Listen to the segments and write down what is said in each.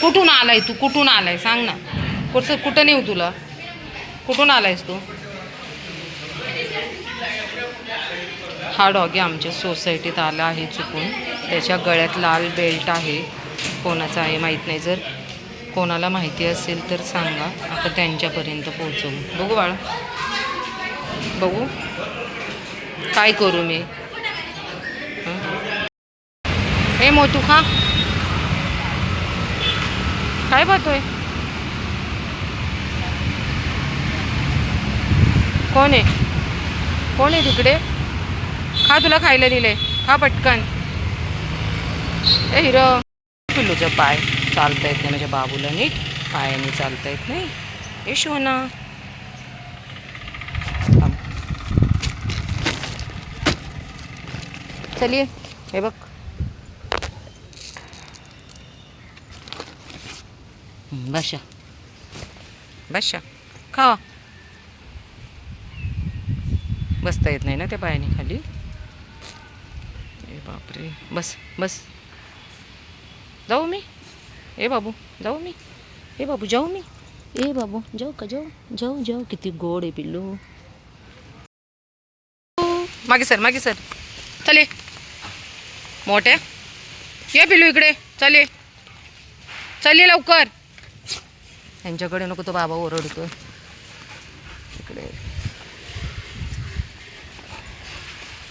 कुठून आलाय तू? कुठून आलाय? सांग ना. कुठं कुठं नेऊ तुला? कुठून आलायस तू? हा डॉगी आमच्या सोसायटीत आला आहे चुकून. त्याच्या गळ्यात लाल बेल्ट आहे. कोणाचा आहे माहीत नाही. जर कोणाला माहिती असेल तर सांगा. आपण त्यांच्यापर्यंत पोहोचवू बघू बाळा. बघू. काय करू मी? हे? मोतू खा. काय पाहतोय? कोण आहे? कोण आहे तिकडे? खा तुला खायला दिले खा पटकन. ए हिरो. पिल्लूचं पाय चालता येत नाही माझ्या बाबूला नीट. पायाने चालता येत नाही ए शोना. चलिये हे बघ. बशा बशा खावा. बसता येत नाही ना त्या पायाने खाली? ए बापरे. बस बस. जाऊ मी. ए बाबू जाऊ मी. ए बाबू जाऊ मी. ए बाबू जाऊ का जाऊ जाऊ जाऊ. किती गोड आहे पिल्लू. मागे सर मागे सर. चले मोठ्या. ये पिल्लू इकडे. चले चले लवकर. यांच्याकडे नको तो बाबा ओरडतो इकडे.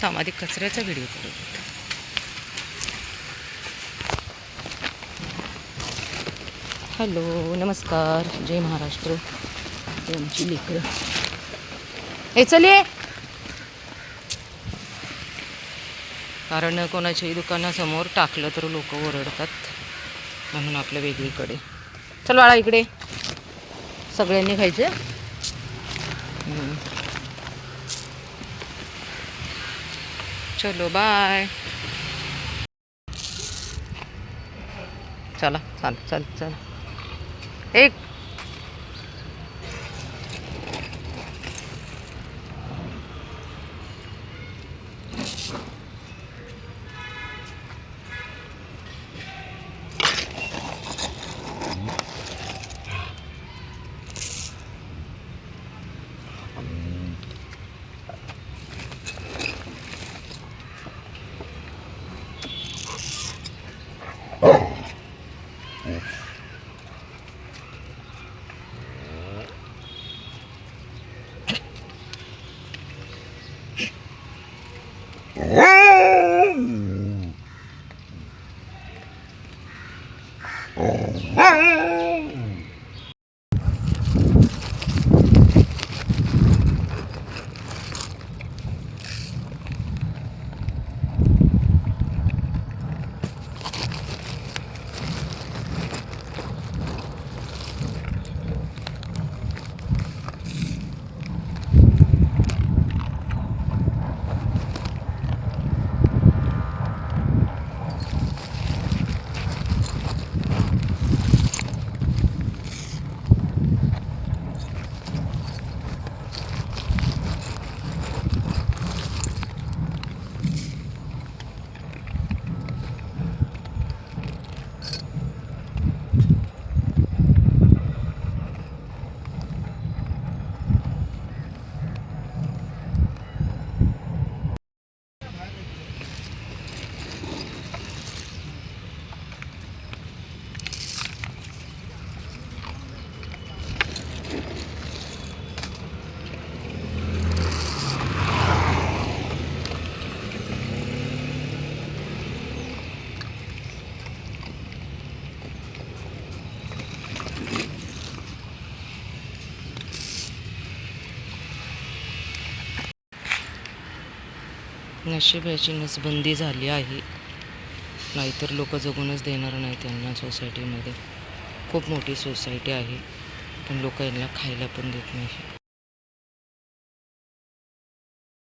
थांब आधी कचऱ्याचा व्हिडिओ करू. हॅलो नमस्कार. जय महाराष्ट्र. आमची लेकरं. हे चले कारण कोणाच्याही दुकानासमोर टाकलं तर लोक ओरडतात. म्हणून आपल्या वेगळीकडे. चल बाळा इकडे. सगळ्यांनी खायचे. चलो बाय चला चाल चल चल. एक Yeah. नशीब याची नसबंदी झाली आहे. नाहीतर लोक जगूनच देणार नाही त्यांना सोसायटीमध्ये खूप मोठी सोसायटी आहे. पण लोक यांना खायला पण देत नाही